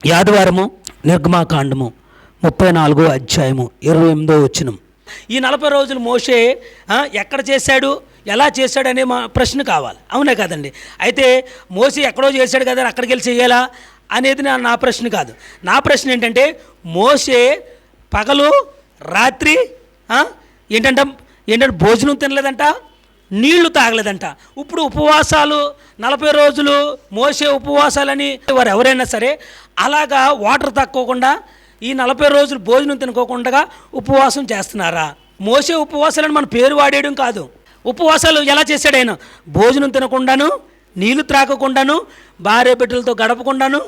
యాదవారము నిర్గమాకాండము ముప్పై నాలుగో అధ్యాయము ఇరవై ఎనిమిదో వచ్చినం ఈ నలభై రోజులు మోషే ఎక్కడ చేశాడు ఎలా చేశాడు అనే మా ప్రశ్న కావాలి. అవునే కదండి. అయితే మోసే ఎక్కడో చేశాడు కదా అక్కడికి వెళ్ళి చేయాలా అనేది నా నా ప్రశ్న కాదు. నా ప్రశ్న ఏంటంటే మోసే పగలు రాత్రి ఏంటంటే ఏంటంటే భోజనం తినలేదంట నీళ్ళు తాగలేదంట. ఇప్పుడు ఉపవాసాలు నలభై రోజులు మోసే ఉపవాసాలని వారు ఎవరైనా సరే అలాగా వాటర్ తక్కువకుండా ఈ నలభై రోజులు భోజనం తినుకోకుండా ఉపవాసం చేస్తున్నారా? మోసే ఉపవాసాలను మన పేరు వాడేయడం కాదు. ఉపవాసాలు ఎలా చేశాడు ఆయన? భోజనం తినకుండాను నీళ్ళు త్రాగకుండాను భార్య బిడ్డలతో గడపకుండాను.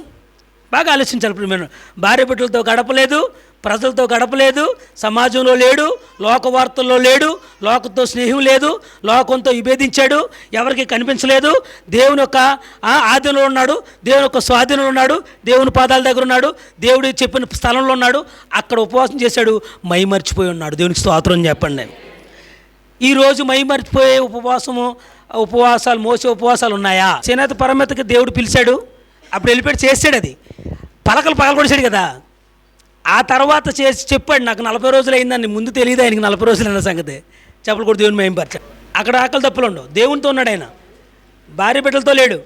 బాగా ఆలోచించాలి ఇప్పుడు మేము భార్య బిడ్డలతో గడపలేదు ప్రజలతో గడపలేదు సమాజంలో లేడు లోక వార్తల్లో లేడు లోకంతో స్నేహం లేదు లోకంతో విభేదించాడు ఎవరికి కనిపించలేదు. దేవుని యొక్క ఆధీనంలో ఉన్నాడు దేవుని యొక్క స్వాధీనంలో ఉన్నాడు దేవుని పాదాల దగ్గర ఉన్నాడు దేవుడు చెప్పిన స్థలంలో ఉన్నాడు అక్కడ ఉపవాసం చేశాడు మై మర్చిపోయి ఉన్నాడు. దేవునికి స్తోత్రం చెప్పండి. ఈరోజు మై మర్చిపోయే ఉపవాసము ఉపవాసాలు మోసే ఉపవాసాలు ఉన్నాయా? చేనేత పరమతకి దేవుడు పిలిచాడు అప్పుడు వెళ్ళిపోయి చేసాడు అది. పలకలు పగలు కొడిచాడు కదా. ఆ తర్వాత చేసి చెప్పాడు నాకు నలభై రోజులు అయిందని ముందు తెలియదు ఆయనకి నలభై రోజులు అన్న సంగతి. చెప్పలు కూడా దేవుని మేంపరచ అక్కడ ఆకలి తప్పులు ఉండవు. దేవునితో ఉన్నాడు ఆయన. భార్య బిడ్డలతో లేడు.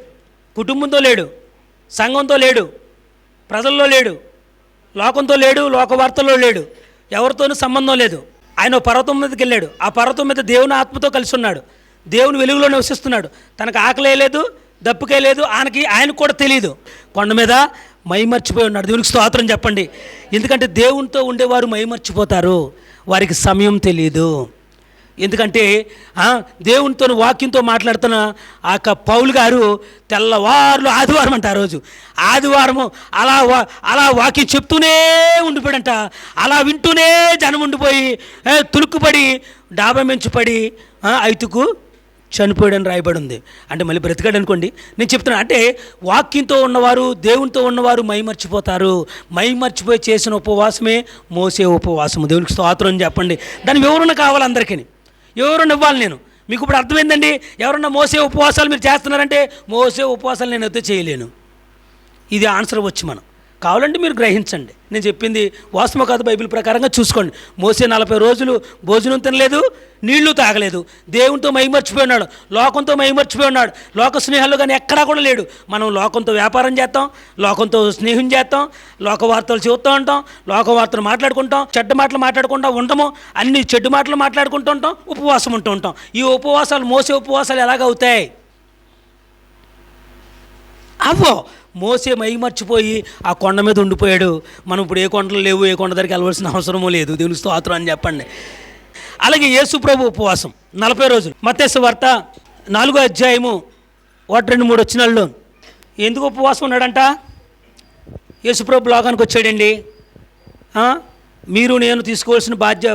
కుటుంబంతో లేడు. సంఘంతో లేడు. ప్రజల్లో లేడు. లోకంతో లేడు లోక వార్తల్లో లేడు. ఎవరితోనూ సంబంధం లేదు. ఆయన పర్వతం మీదకి వెళ్ళాడు. ఆ పర్వతం మీద దేవుని ఆత్మతో కలిసి ఉన్నాడు. దేవుని వెలుగులో నివసిస్తున్నాడు. తనకు ఆకలే లేదు దప్పుకే లేదు ఆయనకి ఆయనకు కూడా తెలియదు కొండ మీద మై మర్చిపోయి ఉన్నాడు దేవునికి స్తోత్రం చెప్పండి. ఎందుకంటే దేవునితో ఉండేవారు మై మర్చిపోతారు వారికి సమయం తెలియదు ఎందుకంటే దేవునితో వాక్యంతో మాట్లాడుతున్న ఆ యొక్క పౌలు గారు తెల్లవారులు ఆదివారం అంట ఆ రోజు. ఆదివారము అలా వా- అలా వాక్యం చెప్తూనే ఉండిపోయాడంట. అలా వింటూనే జనం ఉండిపోయి తులుక్కుపడి డాబా మెంచి పడి ఐతుకు చనిపోయాడని రాయబడి ఉంది అంటే మళ్ళీ బ్రతికాడు అనుకోండి. నేను చెప్తున్నాను అంటే వాక్యంతో ఉన్నవారు దేవునితో ఉన్నవారు మై మర్చిపోతారు మై మర్చిపోయి చేసిన ఉపవాసమే మోసే ఉపవాసము. దేవునికి స్తోత్రం అని చెప్పండి. దాని వివరణ కావాలి అందరికీ వివరణ ఇవ్వాలి నేను. మీకు ఇప్పుడు అర్థమైందండి? ఎవరన్నా మోసే ఉపవాసాలు మీరు చేస్తున్నారంటే మోసే ఉపవాసాలు నేను అయితే చేయలేను? ఇది ఆన్సర్ వచ్చి మనం. కావాలంటే మీరు గ్రహించండి. నేను చెప్పింది వాస్తవకాథ బైబిల్ ప్రకారంగా చూసుకోండి. మోసే నలభై రోజులు భోజనం తినలేదు నీళ్ళు తాగలేదు. దేవునితో మైమర్చిపోయి ఉన్నాడు లోకంతో మైమర్చిపోయి ఉన్నాడు లోక స్నేహాలు కానీ ఎక్కడా కూడా లేడు. మనం లోకంతో వ్యాపారం చేస్తాం లోకంతో స్నేహం చేస్తాం లోక వార్తలు చూస్తూ ఉంటాం లోక వార్తలు మాట్లాడుకుంటాం చెడ్డ మాటలు మాట్లాడుకుంటా ఉండము అన్ని చెడ్డు మాటలు మాట్లాడుకుంటూ ఉంటాం ఉపవాసం ఉంటూ ఉంటాం. ఈ ఉపవాసాలు మోసే ఉపవాసాలు ఎలాగవుతాయి అవ్వో మోసే మై మర్చిపోయి ఆ కొండ మీద ఉండిపోయాడు. మనం ఇప్పుడు ఏ కొండలు లేవు ఏ కొండ దగ్గరికి వెళ్ళవలసిన అవసరమూ లేదు. దేవుని స్తోత్రం అని చెప్పండి. అలాగే యేసు ప్రభు ఉపవాసం. నలభై రోజులు. మత్స్య వార్త నాలుగో అధ్యాయము ఒకటి రెండు మూడు వచ్చినాళ్ళు. ఎందుకు ఉపవాసం ఉన్నాడంట? యేసుప్రభు లోకానికి వచ్చాడండి. మీరు నేను తీసుకోవాల్సిన బాధ్య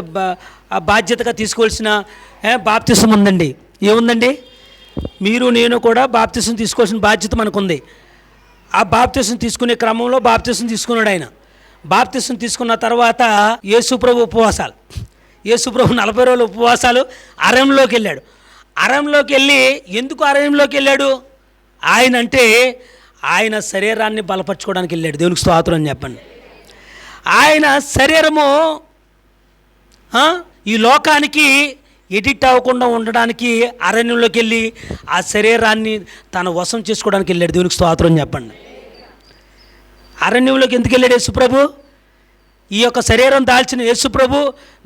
బాధ్యతగా తీసుకోవాల్సిన బాప్తిసం ఉందండి. ఏముందండి? మీరు నేను కూడా బాప్తిసం తీసుకోవాల్సిన బాధ్యత మనకుంది. ఆ బాప్తిసం తీసుకునే క్రమంలో బాప్తిసం తీసుకున్నాడు ఆయన. బాప్తిసం తీసుకున్న తర్వాత యేసుప్రభు ఉపవాసాలు. యేసుప్రభు నలభై రోజుల ఉపవాసాలు అరణ్యంలోకి వెళ్ళాడు. అరణ్యంలోకి వెళ్ళి ఎందుకు అరణ్యంలోకి వెళ్ళాడు? ఆయన అంటే ఆయన శరీరాన్ని బలపరచుకోవడానికి వెళ్ళాడు. దేవునికి స్తోత్రం అని చెప్పండి. ఆయన శరీరము ఈ లోకానికి ఎడిట్ అవ్వకుండా ఉండడానికి అరణ్యంలోకి వెళ్ళి ఆ శరీరాన్ని తన వశం చేసుకోవడానికి వెళ్ళాడు. దేవునికి స్తోత్రం చెప్పండి. అరణ్యంలోకి ఎందుకు వెళ్ళాడు యేసుప్రభు? ఈ యొక్క శరీరం దాల్చిన యేసుప్రభు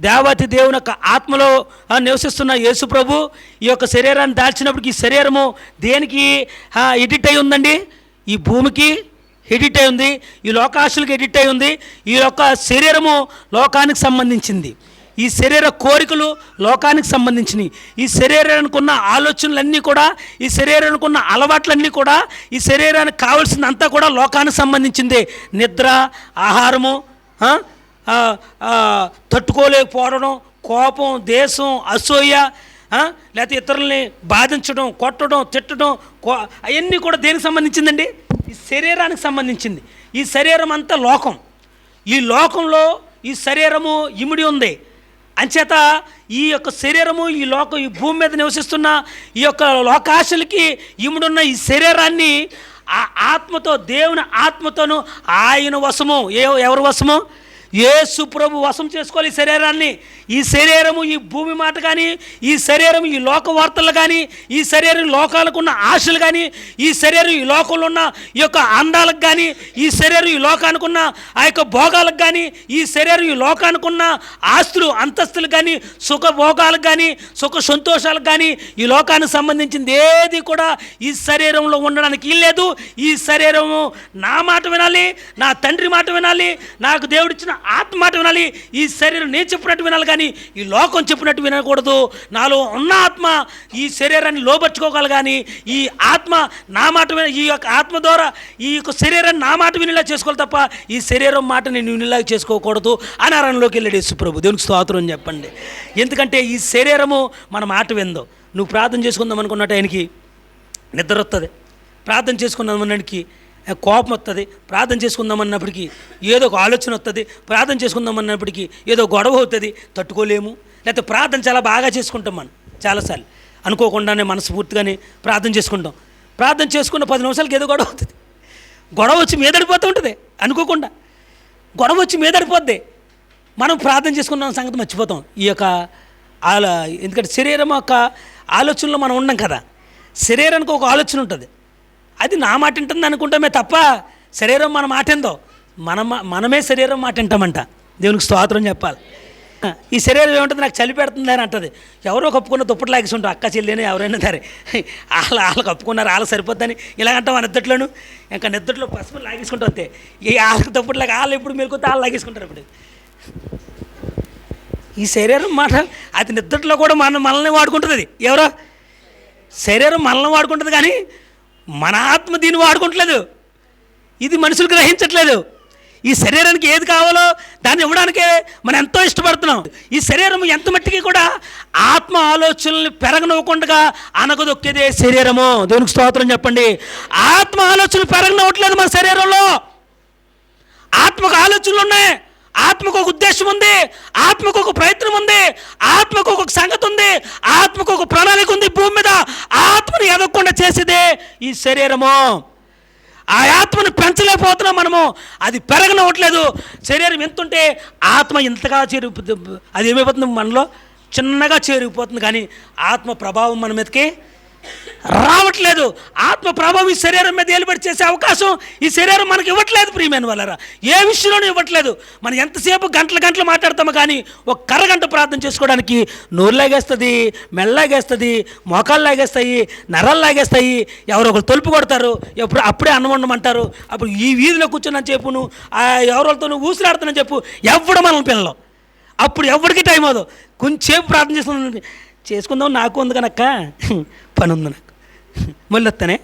దేవాతి దేవుని యొక్క ఆత్మలో నివసిస్తున్న యేసుప్రభు ఈ యొక్క శరీరాన్ని దాల్చినప్పటికి ఈ శరీరము దేనికి ఎడిట్ అయి ఉందండి? ఈ భూమికి ఎడిట్ అయి ఉంది ఈ లోకాశులకు ఎడిట్ అయి ఉంది ఈ యొక్క శరీరము లోకానికి సంబంధించింది. ఈ శరీర కోరికలు లోకానికి సంబంధించినవి. ఈ శరీరానికి ఉన్న ఆలోచనలన్నీ కూడా ఈ శరీరానికి ఉన్న అలవాట్లన్నీ కూడా ఈ శరీరానికి కావాల్సిందంతా కూడా లోకానికి సంబంధించిందే. నిద్ర ఆహారము తట్టుకోలేకపోవడం కోపం దేశం అసూయ లేకపోతే ఇతరుల్ని బాధించడం కొట్టడం తిట్టడం కో అవన్నీ కూడా దేనికి సంబంధించిందండి? ఈ శరీరానికి సంబంధించింది. ఈ శరీరం అంతా లోకం. ఈ లోకంలో ఈ శరీరము ఇమిడి ఉంది. అంచేత ఈ యొక్క శరీరము ఈ లోకం ఈ భూమి మీద నివసిస్తున్న ఈ యొక్క లోకాశలకి ఇముడున్న ఈ శరీరాన్ని ఆ ఆత్మతో దేవుని ఆత్మతోను ఆయన వశము ఏ ఎవరు వశము? యేసు ప్రభు వశం చేసుకోవాలి ఈ శరీరాన్ని. ఈ శరీరము ఈ భూమి మాట కానీ ఈ శరీరం ఈ లోక వార్తలు కానీ ఈ శరీరం లోకాలకు ఉన్న ఆశలు కానీ ఈ శరీరం ఈ లోకంలో ఉన్న ఈ యొక్క అందాలకు కానీ ఈ శరీరం ఈ లోకానికి ఉన్న ఆ యొక్క భోగాలకు కానీ ఈ శరీరం ఈ లోకానికి ఉన్న ఆస్తులు అంతస్తులు కానీ సుఖ భోగాలకు కానీ సుఖ సంతోషాలకు కానీ ఈ లోకానికి సంబంధించింది ఏది కూడా ఈ శరీరంలో ఉండడానికి లేదు. ఈ శరీరము నా మాట వినాలి నా తండ్రి మాట వినాలి నాకు దేవుడిచ్చిన ఆత్మ వినాలి ఈ శరీరం నేను చెప్పినట్టు వినాలి కానీ ఈ లోకం చెప్పినట్టు వినకూడదు. నాలో ఉన్న ఆత్మ ఈ శరీరాన్ని లోపరుచుకోగలగాలి కానీ ఈ ఆత్మ నా మాట విన ఈ యొక్క ఆత్మ ద్వారా ఈ యొక్క శరీరాన్ని నా మాట వినేలా చేసుకోవాలి తప్ప ఈ శరీరం మాట నేను వినేలా చేసుకోకూడదు అని అరణ్యలోకి వెళ్ళాడు యేసుప్రభు దేవునికి స్తోత్రం అని చెప్పండి. ఎందుకంటే ఈ శరీరము మన మాట విందో. నువ్వు ప్రార్థన చేసుకుందాం అనుకున్నట్టు ఆయనకి నిద్ర వస్తుంది ప్రార్థన చేసుకుందామన్నడికి కోపం వస్తుంది ప్రార్థన చేసుకుందామన్నప్పటికీ ఏదో ఒక ఆలోచన వస్తుంది ప్రార్థన చేసుకుందామన్నప్పటికీ ఏదో గొడవ అవుతుంది. తట్టుకోలేము. లేకపోతే ప్రార్థన చాలా బాగా చేసుకుంటాం మనం చాలాసార్లు. అనుకోకుండానే మనస్ఫూర్తిగానే ప్రార్థన చేసుకుంటాం. ప్రార్థన చేసుకున్న పది నిమిషాలకి ఏదో గొడవ అవుతుంది. గొడవ వచ్చి మీదడిపోతూ ఉంటుంది. అనుకోకుండా గొడవ వచ్చి మీదడిపోద్ది. మనం ప్రార్థన చేసుకున్న సంగతి మర్చిపోతాం. ఈ యొక్క ఆలో ఎందుకంటే శరీరం యొక్క ఆలోచనలో మనం ఉండం కదా. శరీరానికి ఒక ఆలోచన ఉంటుంది. అది నా మాట వింటుంది అనుకుంటామే తప్ప శరీరం మన మాట ఏందో? మన మనమే శరీరం మాట వింటామంట. దేవునికి స్తోత్రం చెప్పాలి. ఈ శరీరం ఏముంటుంది? నాకు చలి పెడుతుంది అని అంటది. ఎవరో కప్పుకున్న దుప్పటి లాగేసి అక్క చెల్లిని ఎవరైనా సరే. వాళ్ళ వాళ్ళు కప్పుకున్నారు. వాళ్ళకి సరిపోద్దని ఇలాగంటాం మన నిద్దట్లోను. ఇంకా నిద్దట్లో పసుపు లాగేసుకుంటూ వస్తే ఈ వాళ్ళకి దుప్పటి లాగా వాళ్ళు ఎప్పుడు మీరు వాళ్ళు లాగేసుకుంటారు ఇప్పుడు. ఈ శరీరం మాట అది నిద్రలో కూడా మన మనల్ని వాడుకుంటుంది. అది ఎవరో? శరీరం మనల్ని వాడుకుంటుంది కానీ మన ఆత్మ దీన్ని వాడుకుంటలేదు. ఇది మనుషులు గ్రహించట్లేదు. ఈ శరీరానికి ఏది కావాలో దాన్ని ఇవ్వడానికే మనం ఎంతో ఇష్టపడుతున్నాం. ఈ శరీరం ఎంత మట్టికి కూడా ఆత్మ ఆలోచనల్ని పెరగనివ్వకుండా అనగదొక్కేదే శరీరము. దేవునికి స్తోత్రం చెప్పండి. ఆత్మ ఆలోచనలు పెరగనివ్వట్లేదు మన శరీరంలో. ఆత్మకు ఆలోచనలు ఉన్నాయి. ఆత్మకు ఒక ఉద్దేశం ఉంది. ఆత్మకు ఒక ప్రయత్నం ఉంది. ఆత్మకు ఒక సంగతి ఉంది. ఆత్మకు ఒక ప్రణాళిక ఉంది భూమి మీద. ఆత్మను ఎదగకుండా చేసేదే ఈ శరీరము. ఆ ఆత్మను పెంచలేకపోతున్నాం మనము. అది పెరగనవట్లేదు శరీరం ఎంతుంటే ఆత్మ ఇంతగా చేరిపోతుంది. అది ఏమైపోతుంది మనలో? చిన్నగా చేరిపోతుంది. కానీ ఆత్మ ప్రభావం మన మీదకి రావట్లేదు. ఆత్మ ప్రభావం ఈ శరీరం మీద ఏలుబడి చేసే అవకాశం ఈ శరీరం మనకి ఇవ్వట్లేదు ప్రియమైన వాళ్ళరా. ఏ విషయంలోనూ ఇవ్వట్లేదు. మనం ఎంతసేపు గంటలు గంటలు మాట్లాడతాము కానీ ఒక కర్రగంట ప్రార్థన చేసుకోవడానికి నోరు లాగేస్తుంది మెల్లగేస్తుంది మోకాలు లాగేస్తాయి నరాలు లాగేస్తాయి. ఎవరో ఒకరు తలుపు కొడతారు ఎప్పుడు అప్పుడే అన్నం వండమంటారు. అప్పుడు ఈ వీధిలో కూర్చున్నాను చెప్పు నువ్వు ఆ ఎవరితో నువ్వు చెప్పు ఎవడు మనం పిల్లలు? అప్పుడు ఎవరికి టైం అవ్వదు. కొంచెంసేపు ప్రార్థన చేస్తున్నాను చేసుకుందాం నాకు ఉంది కనక్క. పని ఉంది నాకు. మళ్ళీ వస్తానే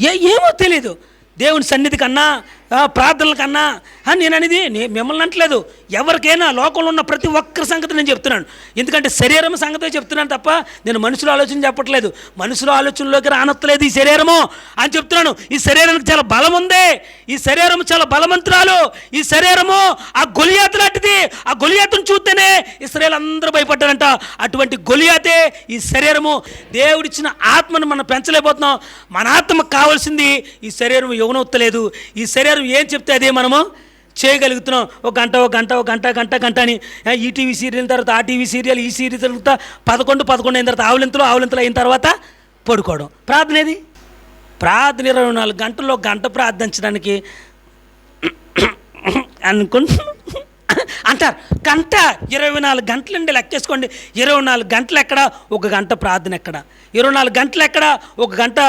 ఏ ఏమో తెలీదు. దేవుని సన్నిధి కన్నా ప్రార్థనల కన్నా నేను అనేది మిమ్మల్ని అంటలేదు. ఎవరికైనా లోకంలో ఉన్న ప్రతి ఒక్కరి సంగతి నేను చెప్తున్నాను. ఎందుకంటే శరీరం సంగతే చెప్తున్నాను తప్ప నేను మనుషుల ఆలోచన చెప్పట్లేదు. మనుషుల ఆలోచనలోకి రానొత్తలేదు ఈ శరీరము అని చెప్తున్నాను. ఈ శరీరానికి చాలా బలం ఉంది. ఈ శరీరం చాలా బలవంతురాలు. ఈ శరీరము ఆ గొలియాత లాంటిది. ఆ గొలియాతను చూస్తేనే ఇస్రాయల్ అందరూ భయపడ్డారంట. అటువంటి గొలియాతే ఈ శరీరము దేవుడిచ్చిన ఆత్మను మనం పెంచలేకపోతున్నాం. మన ఆత్మకు కావాల్సింది ఈ శరీరం యువనొత్తలేదు ఈ శరీరం ఏం చెప్తే అదే మనము చేయగలుగుతున్నాం. ఒక గంట ఒక గంట ఒక గంట గంట గంట అని. ఈటీవీ సీరియల్ తర్వాత ఆ టీవీ సీరియల్ ఈ సీరియల్ తర్వాత పదకొండు పదకొండు అయిన తర్వాత ఆవులింతలు ఆవులింతలు అయిన తర్వాత పడుకోవడం. ప్రార్థన ఏది? ప్రార్థన ఇరవై నాలుగు గంటల్లో గంట ప్రార్థించడానికి అనుకుంటు అంటారు గంట ఇరవై నాలుగు గంటలండి లెక్కేసుకోండి. ఇరవై నాలుగు గంటలు ఎక్కడ ఒక గంట ప్రార్థన ఎక్కడ ఇరవై నాలుగు గంటలు ఎక్కడ ఒక గంట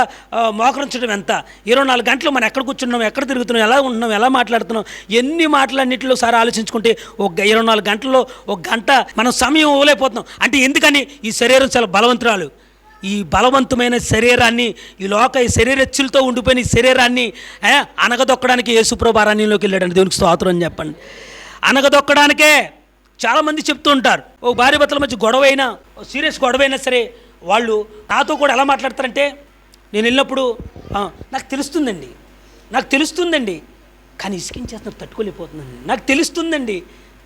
మోకరించడం ఎంత? ఇరవై నాలుగు గంటలు మనం ఎక్కడ కూర్చున్నాం ఎక్కడ తిరుగుతున్నాం ఎలా ఉంటున్నాం ఎలా మాట్లాడుతున్నాం? ఎన్ని మాటలన్నింటిలో సారి ఆలోచించుకుంటే ఒక ఇరవై నాలుగు గంటల్లో ఒక గంట మనం సమయం ఇవ్వలేకపోతున్నాం. అంటే ఎందుకని? ఈ శరీరం చాలా బలవంతురాలు. ఈ బలవంతమైన శరీరాన్ని ఈ లోక ఈ శరీరెచ్చులతో ఉండిపోయిన ఈ శరీరాన్ని అనగదొక్కడానికి యేసుప్రభారణ్యంలోకి వెళ్ళాడండి. దేవునికి స్తోత్రం అని చెప్పండి. అనగదొక్కడానికే చాలామంది చెప్తూ ఉంటారు. ఓ భార్య భర్తల మధ్య గొడవ అయినా ఓ సీరియస్ గొడవ అయినా సరే వాళ్ళు నాతో కూడా ఎలా మాట్లాడతారంటే నేను వెళ్ళినప్పుడు నాకు తెలుస్తుందండి నాకు తెలుస్తుందండి. కానీ ఇసుకించేస్తున్నారు తట్టుకోలేకపోతుందండి నాకు తెలుస్తుందండి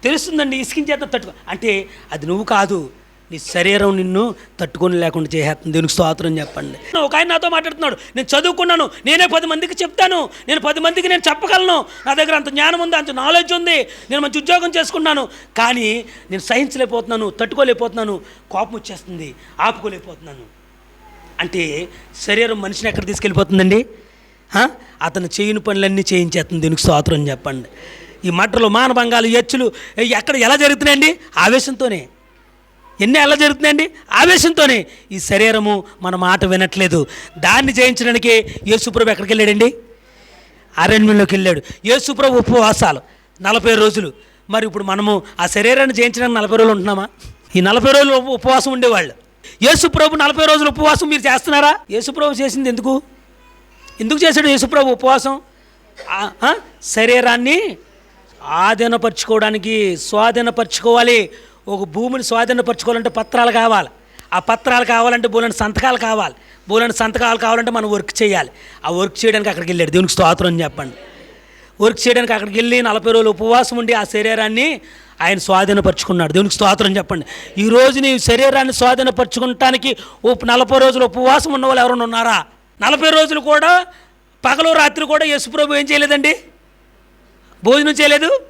తెలుస్తుందండి ఇసుకించేస్తున్నారు తట్టుకో అంటే అది నువ్వు కాదు. ఈ శరీరం నిన్ను తట్టుకొని లేకుండా చేసేస్తుంది. దీనికి స్తోత్రం చెప్పండి. ఒక ఆయన నాతో మాట్లాడుతున్నాడు. నేను చదువుకున్నాను. నేనే పది మందికి చెప్తాను. నేను పది మందికి నేను చెప్పగలను. నా దగ్గర అంత జ్ఞానం ఉంది అంత నాలెడ్జ్ ఉంది. నేను మంచి ఉద్యోగం చేసుకున్నాను. కానీ నేను సహించలేకపోతున్నాను తట్టుకోలేకపోతున్నాను. కోపం వచ్చేస్తుంది ఆపుకోలేకపోతున్నాను. అంటే శరీరం మనిషిని ఎక్కడ తీసుకెళ్ళిపోతుందండి? అతను చేయని పనులన్నీ చేయించేస్తుంది. దీనికి స్తోత్రం చెప్పండి. ఈ మట్టలు మానభంగాలు ఎచ్చులు ఎక్కడ ఎలా జరుగుతున్నాయండి? ఆవేశంతోనే. ఎన్ని ఎలా జరుగుతున్నాయండి ఆవేశంతోనే. ఈ శరీరము మన మాట వినట్లేదు. దాన్ని జయించడానికి యేసుప్రభు ఎక్కడికి వెళ్ళాడండి? అరణ్యంలోకి వెళ్ళాడు. యేసుప్రభు ఉపవాసాలు నలభై రోజులు. మరి ఇప్పుడు మనము ఆ శరీరాన్ని జయించడానికి నలభై రోజులు ఉంటున్నామా? ఈ నలభై రోజులు ఉపవాసం ఉండేవాళ్ళు. యేసుప్రభు నలభై రోజులు ఉపవాసం మీరు చేస్తున్నారా? యేసుప్రభు చేసింది ఎందుకు? ఎందుకు చేశాడు యేసుప్రభు ఉపవాసం? శరీరాన్ని ఆధీనపరచుకోవడానికి స్వాధీనపరచుకోవాలి. ఒక భూమిని స్వాధీనపరచుకోవాలంటే పత్రాలు కావాలి. ఆ పత్రాలు కావాలంటే బోలని సంతకాలు కావాలి. బోలని సంతకాలు కావాలంటే మనం వర్క్ చేయాలి. ఆ వర్క్ చేయడానికి అక్కడికి వెళ్ళాడు. దేవునికి స్తోత్రం అని చెప్పండి. వర్క్ చేయడానికి అక్కడికి వెళ్ళి నలభై రోజులు ఉపవాసం ఉండి ఆ శరీరాన్ని ఆయన స్వాధీనపరచుకున్నాడు. దేవునికి స్తోత్రం చెప్పండి. ఈ రోజు నీ శరీరాన్ని స్వాధీనపరచుకోవటానికి ఉప్ నలభై రోజులు ఉపవాసం ఉన్న వాళ్ళు ఎవరైనా ఉన్నారా? నలభై రోజులు కూడా పగలు రాత్రి కూడా యేసుప్రభు ఏం చేయలేదండి? భోజనం చేయలేదు?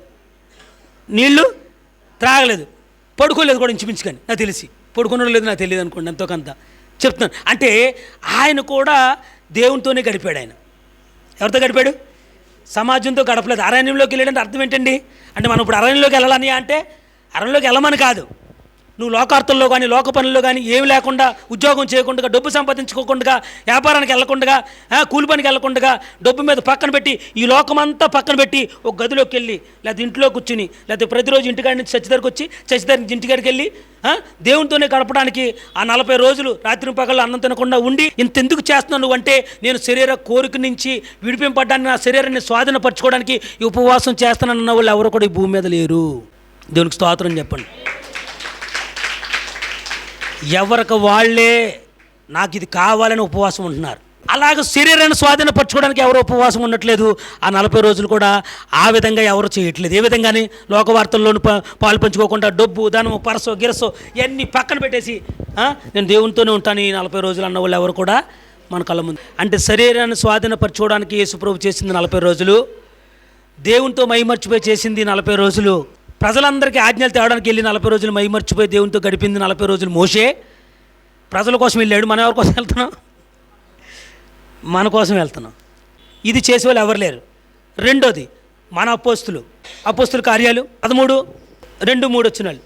నీళ్ళు త్రాగలేదు? పడుకోలేదు కూడా ఇంచుమించుకొని నాకు తెలిసి. పడుకున్నాడు లేదు నాకు తెలియదు అనుకోండి ఎంతో కొంత. చెప్తున్నాను. అంటే ఆయన కూడా దేవునితోనే గడిపాడు ఆయన. ఎవరితో గడిపాడు? సమాజంతో గడపలేదు. అరణ్యంలోకి వెళ్ళాడంటే అర్థం ఏంటండి? అంటే మనం ఇప్పుడు అరణ్యంలోకి వెళ్ళాలని అంటే అరణ్యంలోకి వెళ్ళమని కాదు. నువ్వు లోకార్థంలో కానీ లోక పనుల్లో కానీ ఏమి లేకుండా ఉద్యోగం చేయకుండా డబ్బు సంపాదించుకోకుండా వ్యాపారానికి వెళ్ళకుండా కూలి పనికి వెళ్ళకుండా డబ్బు మీద పక్కన పెట్టి ఈ లోకమంతా పక్కన పెట్టి ఒక గదిలోకి వెళ్ళి లేకపోతే ఇంట్లో కూర్చుని లేకపోతే ప్రతిరోజు ఇంటికాడి నుంచి చచ్చి దగ్గరికి వచ్చి చచ్చి దగ్గర నుంచి ఇంటికాడికి వెళ్ళి దేవునితోనే గడపడానికి ఆ నలభై రోజులు రాత్రి పగలు అన్నం తినకుండా ఉండి ఇంతెందుకు చేస్తున్నావు నువ్వు అంటే నేను శరీర కోరిక నుంచి విడిపింపడ్డాన్ని నా శరీరాన్ని స్వాధీనపరచుకోవడానికి ఉపవాసం చేస్తానన్న వాళ్ళు ఎవరు కూడా ఈ భూమి మీద లేరు. దేవునికి స్తోత్రం చెప్పండి. ఎవరికి వాళ్ళే నాకు ఇది కావాలని ఉపవాసం ఉంటున్నారు. అలాగ శరీరాన్ని స్వాధీనపరచుకోవడానికి ఎవరు ఉపవాసం ఉండట్లేదు. ఆ నలభై రోజులు కూడా ఆ విధంగా ఎవరు చేయట్లేదు. ఏ విధంగానే లోకవార్తల్లోనూ ప పాలు పంచుకోకుండా డబ్బు ధనము పరసో గిరసో ఇవన్నీ పక్కన పెట్టేసి నేను దేవునితోనే ఉంటాను ఈ నలభై రోజులు అన్న వాళ్ళు ఎవరు కూడా మన కళ్ళ ముందు. అంటే శరీరాన్ని స్వాధీనపరచుకోవడానికి యేసుప్రభు చేసింది నలభై రోజులు. దేవునితో మైమర్చిపోయి చేసింది నలభై రోజులు. ప్రజలందరికీ ఆజ్ఞలు తేవడానికి వెళ్ళి నలభై రోజులు మైమర్చిపోయి దేవునితో గడిపింది నలభై రోజులు మోసే ప్రజల కోసం వెళ్ళాడు. మనం ఎవరి కోసం వెళ్తున్నాం? మన కోసం వెళ్తున్నాం. ఇది చేసే వాళ్ళు ఎవరు లేరు. రెండోది మన అపోస్తులు. అపోస్తుల కార్యాలు. పదమూడు రెండు మూడు వచ్చిన వాళ్ళు.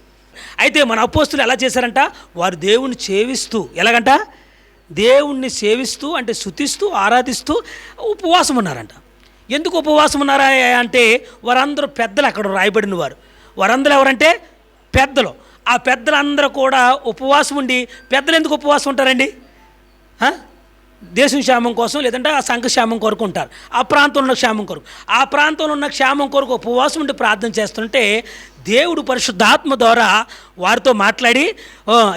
అయితే మన అపోస్తులు ఎలా చేశారంట? వారు దేవుణ్ణి సేవిస్తూ. ఎలాగంట? దేవుణ్ణి సేవిస్తూ అంటే శుతిస్తూ ఆరాధిస్తూ ఉపవాసం ఉన్నారంట. ఎందుకు ఉపవాసం ఉన్నారా అంటే వారందరూ పెద్దలు అక్కడ రాయబడిన వారు. వారందరూ ఎవరంటే పెద్దలు. ఆ పెద్దలందరూ కూడా ఉపవాసం ఉండి పెద్దలు ఎందుకు ఉపవాసం ఉంటారండి? దేశం క్షేమం కోసం లేదంటే ఆ సంఘ క్షేమం కొరకు ఉంటారు. ఆ ప్రాంతంలో ఉన్న క్షేమం కొరకు. ఆ ప్రాంతంలో ఉన్న క్షేమం కొరకు ఉపవాసం ఉండి ప్రార్థన చేస్తుంటే దేవుడు పరిశుద్ధాత్మ ద్వారా వారితో మాట్లాడి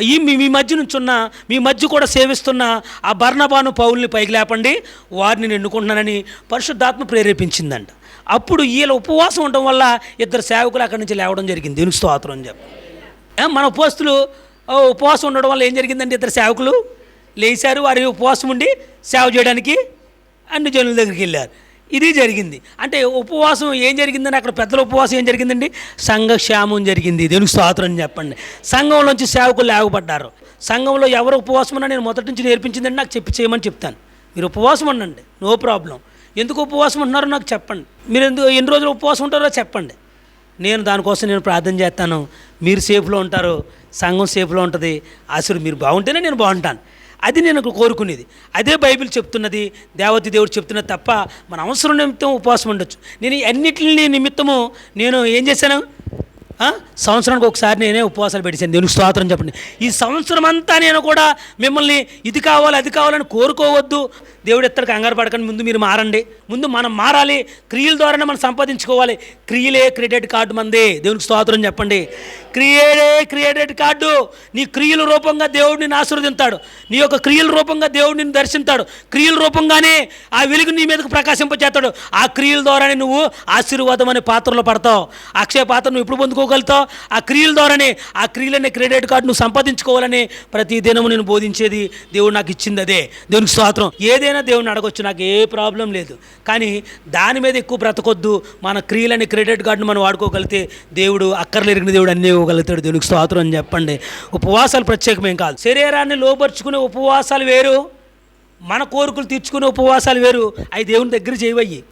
ఈ మీ మీ మధ్య నుంచి ఉన్న మీ మధ్య కూడా సేవిస్తున్న ఆ బర్ణబాను పౌల్ని పైకి లేపండి. వారిని ఎన్నుకుంటున్నానని పరిశుద్ధాత్మ ప్రేరేపించిందంట. అప్పుడు వీళ్ళ ఉపవాసం ఉండడం వల్ల ఇద్దరు సేవకులు అక్కడి నుంచి లేవడం జరిగింది. దీనికి స్తోత్రం అని చెప్పి. మన ఉపవాసులు ఉపవాసం ఉండడం వల్ల ఏం జరిగిందంటే ఇద్దరు సేవకులు? లేచారు వారి ఉపవాసం ఉండి సేవ చేయడానికి అన్ని జనుల దగ్గరికి వెళ్ళారు. ఇది జరిగింది. అంటే ఉపవాసం ఏం జరిగిందని అక్కడ పెద్దల ఉపవాసం ఏం జరిగిందండి? సంఘక్షేమం జరిగింది. దేవునికి స్వాతంత్రం అని చెప్పండి. సంఘంలోంచి సేవకులు లేవబడ్డారు. సంఘంలో ఎవరు ఉపవాసం ఉన్నా నేను మొదటి నుంచి నేర్పించిందండి నాకు చెప్పి చేయమని చెప్తాను. మీరు ఉపవాసం ఉండండి. No problem. ఎందుకు ఉపవాసం ఉంటున్నారో నాకు చెప్పండి. మీరు ఎందుకు ఎన్ని రోజులు ఉపవాసం ఉంటారో చెప్పండి. నేను దానికోసం నేను ప్రార్థన చేస్తాను. మీరు సేఫ్లో ఉంటారు. సంఘం సేఫ్లో ఉంటుంది. అసలు మీరు బాగుంటేనే నేను బాగుంటాను. అది నేను కోరుకునేది. అదే బైబిల్ చెప్తున్నది. దేవతి దేవుడు చెప్తున్నది తప్ప మన అవసరం నిమిత్తం ఉపవాసం ఉండొచ్చు. నేను ఈ అన్నిటిని నిమిత్తము నేను ఏం చేశాను? సంవత్సరానికి ఒకసారి నేనే ఉపవాసాలు పెట్టాను దేవునికి స్తోత్రం చెప్పండి. ఈ సంవత్సరం అంతా నేను కూడా మిమ్మల్ని ఇది కావాలి అది కావాలని కోరుకోవద్దు. దేవుడు ఎత్తడు కంగారు పడకండి ముందు మీరు మారండి. ముందు మనం మారాలి క్రియల ద్వారానే మనం సంపాదించుకోవాలి. క్రియలే క్రెడిట్ కార్డు మందే. దేవునికి స్తోత్రం చెప్పండి. క్రియలే క్రియేటెడ్ కార్డు. నీ క్రియల రూపంగా దేవుడిని ఆశీర్వదింతాడు నీ యొక్క క్రియల రూపంగా దేవుడిని దర్శించాడు. దర్శిస్తాడు క్రియల రూపంగానే ఆ వెలుగు నీ మీదకు ప్రకాశింపచేస్తాడు. ఆ క్రియల ద్వారానే నువ్వు ఆశీర్వాదం అనే పాత్రలో పడతావు. అక్షయ పాత్ర నువ్వు ఎప్పుడు పొందుకోగలుగుతావు? ఆ క్రియల ద్వారానే ఆ క్రియలనే క్రెడిట్ కార్డు నువ్వు సంపాదించుకోవాలని ప్రతి దినము నేను బోధించేది దేవుడు నాకు ఇచ్చింది అదే. దేవునికి స్తోత్రం. ఏదైనా దేవుడిని అడగొచ్చు నాకు ఏ ప్రాబ్లం లేదు. కానీ దాని మీద ఎక్కువ బ్రతకొద్దు. మన క్రియలని క్రెడిట్ కార్డును మనం వాడుకోగలిగితే దేవుడు అక్కర్లేరిగిన దేవుడు అన్నీ ఇవ్వగలుగుతాడు. దేవునికి స్తోత్రం అని చెప్పండి. ఉపవాసాలు ప్రత్యేకమేం కాదు. శరీరాన్ని లోపరుచుకునే ఉపవాసాలు వేరు. మన కోరికలు తీర్చుకునే ఉపవాసాలు వేరు. అవి దేవుని దగ్గర చేయవయ్యి.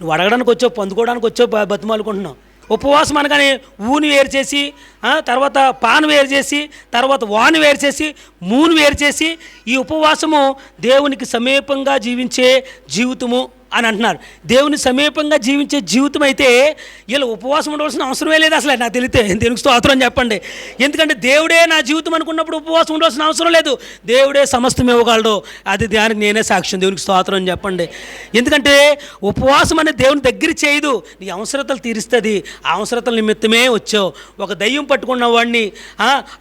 నువ్వు అడగడానికి వచ్చావు పొందుకోవడానికి వచ్చావు బ- బతిమాలుకుంటున్నావు. ఉపవాసం అనగానే ఊని వేరు చేసి తర్వాత పాను వేరు చేసి తర్వాత వాను వేరు చేసి మూను వేరు చేసి ఈ ఉపవాసము దేవునికి సమీపంగా జీవించే జీవితము. అని అంటున్నారు. దేవుని సమీపంగా జీవించే జీవితం అయితే వీళ్ళు ఉపవాసం ఉండవలసిన అవసరమే లేదు అసలు నాకు తెలితే. దేవునికి స్తోత్రం చెప్పండి. ఎందుకంటే దేవుడే నా జీవితం అనుకున్నప్పుడు ఉపవాసం ఉండవలసిన అవసరం లేదు. దేవుడే సమస్తం ఇవ్వగలడు. అది దానికి నేనే సాక్ష్యం. దేవునికి స్తోత్రం అని చెప్పండి. ఎందుకంటే ఉపవాసం అనేది దేవుని దగ్గర చేయదు. నీ అవసరతలు తీరుస్తుంది. ఆ అవసరతల నిమిత్తమే వచ్చావు. ఒక దయ్యం పట్టుకున్న వాడిని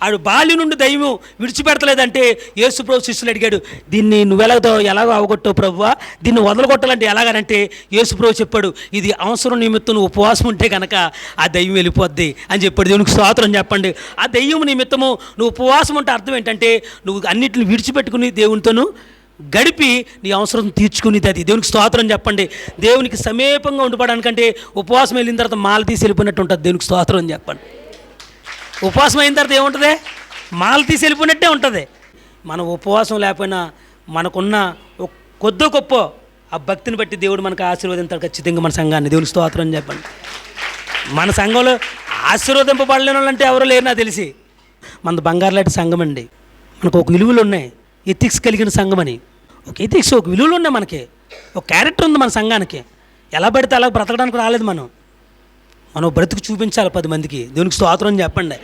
ఆడు బాల్యం నుండి దయ్యం విడిచిపెడతలేదంటే యేసు ప్రభు శిష్యులు అడిగాడు దీన్ని నువ్వెలాగో ఎలాగో అవగొట్టావు ప్రభువా? దీన్ని వదలగొట్టాలంటే ఎలా ఎలాగనంటే యేసుప్రభు చెప్పాడు ఇది అవసరం నిమిత్తం ఉపవాసం ఉంటే కనుక ఆ దయ్యం వెళ్ళిపోద్ది అని చెప్పాడు. దేవునికి స్వాతంత్రం చెప్పండి. ఆ దయ్యం నిమిత్తము నువ్వు ఉపవాసం అంటే అర్థం ఏంటంటే నువ్వు అన్నిటిని విడిచిపెట్టుకుని దేవునితోను గడిపి నీ అవసరం తీర్చుకునేది అది. దేవునికి స్తోత్రం చెప్పండి. దేవునికి సమీపంగా ఉండిపోవడానికంటే ఉపవాసం వెళ్ళిన తర్వాత మాల తీసి వెళ్ళిపోయినట్టు ఉంటుంది. దేవునికి స్తోత్రం చెప్పండి. ఉపవాసం అయిన తర్వాత ఏముంటుంది? మాల తీసి వెళ్ళిపోయినట్టే ఉంటుంది. మనం ఉపవాసం లేకపోయినా మనకున్న కొద్ది గొప్ప ఆ భక్తిని బట్టి దేవుడు మనకు ఆశీర్వదించాడు ఖచ్చితంగా మన సంఘాన్ని. దేవునికి స్తోత్రం అని చెప్పండి. మన సంఘంలో ఆశీర్వదింపబడలేని వాళ్ళంటే ఎవరో లేరు నాకు తెలిసి. మన బంగారు లాంటి సంఘం అండి. మనకు ఒక విలువలు ఉన్నాయి. ఎథిక్స్ కలిగిన సంఘం అని. ఒక ఎథిక్స్ ఒక విలువలు ఉన్నాయి మనకి. ఒక క్యారెక్టర్ ఉంది మన సంఘానికి. ఎలా పడితే అలా బ్రతకడానికి రాలేదు మనం. మనం బ్రతుకు చూపించాలి పది మందికి. దేవునికి స్తోత్రం చెప్పండి.